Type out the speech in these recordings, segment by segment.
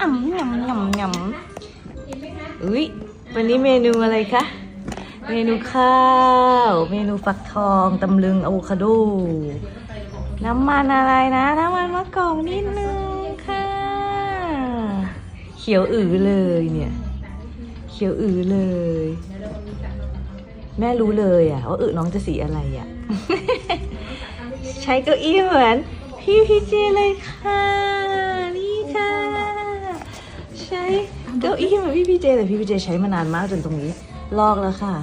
อ่ำยำยำยำอุ้ยวันนี้เมนูอะไรคะ เมนูข้าว เมนูฟักทองตำลึงอะโวคาโด น้ำมันอะไรนะ น้ำมันมะกอกนิดนึงค่ะ เขียวอือเลยเนี่ย เขียวอือเลย แม่รู้เลยอะว่าอึน้องจะสีอะไรอะใช้เก้าอี้เหมือนพี่พีเจเลยค่ะ ใช้เก้าอี้เหมือนพี่พีเจแต่พี่พีเจใช้มานานมากจนตรงนี้ลอกแล้วค่ะ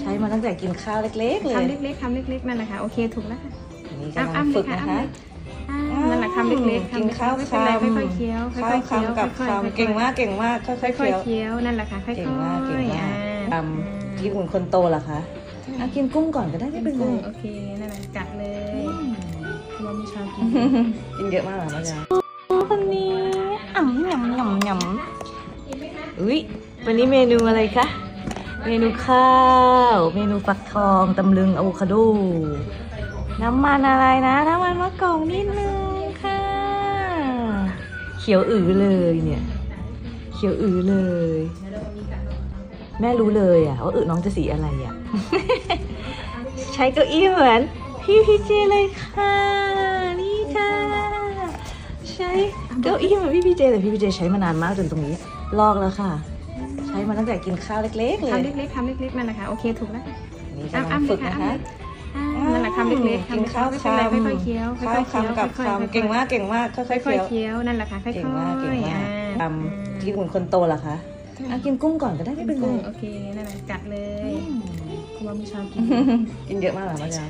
ใช้มาตั้งแต่กินข้าวเล็กๆเลยคำเล็กๆคำเล็กๆนั่นแหละค่ะโอเคถูกแล้วค่ะอันนี้อ้ำกำลังอ้ำฝึกเลยนะค่ะคะอ่านั่นแหละคำเล็กๆกินข้าวไม่คเป็นไรำค่อยๆเคี้ยวข้าค่วอยๆเคี้ยวคำกับค่อยๆคำเก่งมากเก่งมากค่อยๆค่อยเคี้ยวๆเคี้ยวนั่นแหละค่ะค่อยๆเก่งมากเก่งมากอ่ทำกินเหมือนคนโตเหรอคะอะกินกุ้งก่อนก็ได้ไม่เป็นไรโอเคนั่นแหละกัดเลยเพราะว่าไม่ชอบกินกินเยอะมากเหรอแม่จ๊ะวันนี้อ่ำยำยำอุ้ยวันนี้เมนูอะไรคะ เมนูข้าว เมนูฟักทองตำลึงอะโวคาโด น้ำมันอะไรนะ น้ำมันมะกอกนิดนึงค่ะ เขียวอือเลยเนี่ย เขียวอือเลย แม่รู้เลยอะว่าอึน้องจะสีอะไรอะ ใช้เก้าอี้เหมือน พี่พีเจเลยค่ะนี่ค่ะ เก้าอี้เหมือนพี่พีเจแต่พี่พีเจใช้มานานมากจนตรงนี้ ลอกแล้วค่ะ ใช้มาตั้งแต่กินข้าวเล็กๆเลยคำเล็กๆคำเล็กๆนั่นแหละค่ะโอเคถูกแล้วค่ะอันนี้อ้ำกำลังอ้ำฝึกเลยนะค่ะคะอ่านั่นแหละคำเล็กๆกินข้าวไม่คำเป็นไรค่อยๆเคี้ยวข้าวค่อยๆเคี้ยวคำกับค่อยๆคำเก่งมากเก่งมากค่อยๆค่เคี้อยยวๆเคี้ยวนั่นแหละค่ะค่อยๆเก่งมากเก่งมากอ่ทำกินเหมือนคนโตเหรอคะอะกินกุ้งก่อนก็ได้ไม่เป็นไรโอเคนั่นแหละกัดเลยอืมเพราะว่าไม่ชอบกินกินเยอะมากเหรอแม่จ๊ะ